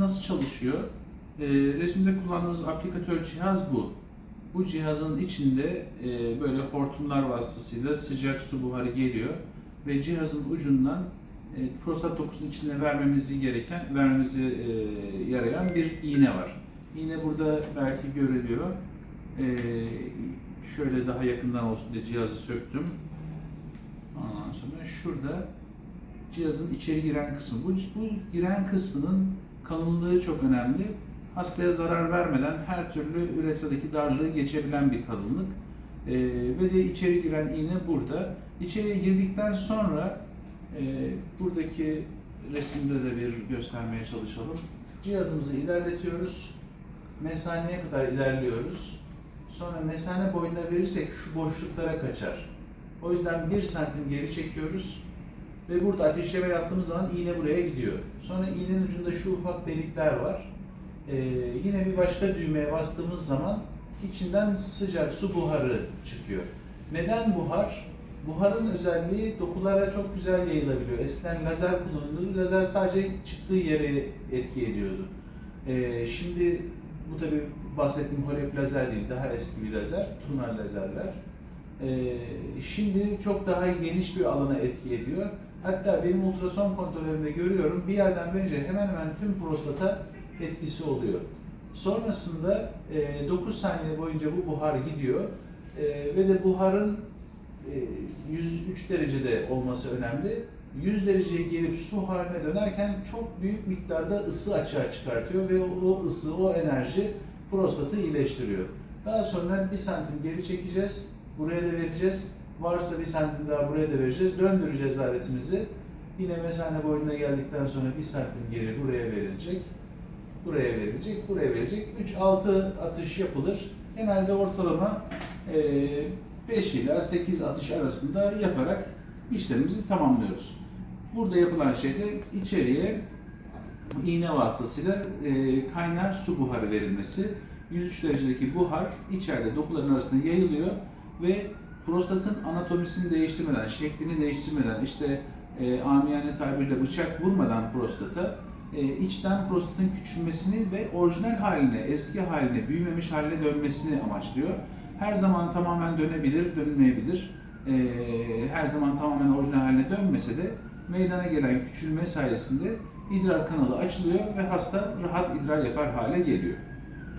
nasıl çalışıyor? Ee, resimde kullandığımız aplikatör cihaz bu. Bu cihazın içinde e, böyle hortumlar vasıtasıyla sıcak su buharı geliyor ve cihazın ucundan e, prostat dokusunun içine vermemizi gereken, vermemizi e, yarayan bir iğne var. İğne burada belki görülüyor. E, şöyle daha yakından olsun diye cihazı söktüm. Ondan sonra şurada cihazın içeri giren kısmı. Bu, bu giren kısmının kalınlığı çok önemli. Hastaya zarar vermeden her türlü üretradaki darlığı geçebilen bir kalınlık. Ee, ve de içeri giren iğne burada. İçeriye girdikten sonra e, buradaki resimde de bir göstermeye çalışalım. Cihazımızı ilerletiyoruz. Mesaneye kadar ilerliyoruz. Sonra mesane boyunda verirsek şu boşluklara kaçar. O yüzden 1 santim geri çekiyoruz. Ve burada ateşleme yaptığımız zaman iğne buraya gidiyor. Sonra iğnenin ucunda şu ufak delikler var. Ee, yine bir başka düğmeye bastığımız zaman içinden sıcak su buharı çıkıyor. Neden buhar? Buharın özelliği dokulara çok güzel yayılabiliyor. Eskiden lazer kullanılıyordu. Lazer sadece çıktığı yere etki ediyordu. Ee, şimdi bu tabi bahsettiğim holep lazer değil, daha eski bir lazer, tunar lazerler. Ee, şimdi çok daha geniş bir alana etki ediyor. Hatta benim ultrason kontrollerimde görüyorum bir yerden verince hemen hemen tüm prostata etkisi oluyor. Sonrasında e, 9 saniye boyunca bu buhar gidiyor E, ve de buharın e, 103 derecede olması önemli. 100 dereceye gelip su haline dönerken çok büyük miktarda ısı açığa çıkartıyor ve o, ısı, o enerji prostatı iyileştiriyor. Daha sonra bir santim geri çekeceğiz, buraya da vereceğiz. Varsa bir santim daha buraya da vereceğiz. Döndüreceğiz aletimizi. Yine mesane boyuna geldikten sonra bir santim geri buraya verilecek. Buraya verilecek, buraya verilecek. 3-6 atış yapılır. Genelde ortalama eee, 5 ila 8 atış arasında yaparak işlemimizi tamamlıyoruz. Burada yapılan şey de içeriye iğne vasıtasıyla e, kaynar su buharı verilmesi. 103 derecedeki buhar içeride dokuların arasında yayılıyor ve prostatın anatomisini değiştirmeden, şeklini değiştirmeden, işte e, amiyane tabirle bıçak vurmadan prostata e, içten prostatın küçülmesini ve orijinal haline, eski haline, büyümemiş haline dönmesini amaçlıyor. Her zaman tamamen dönebilir, dönmeyebilir. E, her zaman tamamen orijinal haline dönmese de meydana gelen küçülme sayesinde idrar kanalı açılıyor ve hasta rahat idrar yapar hale geliyor.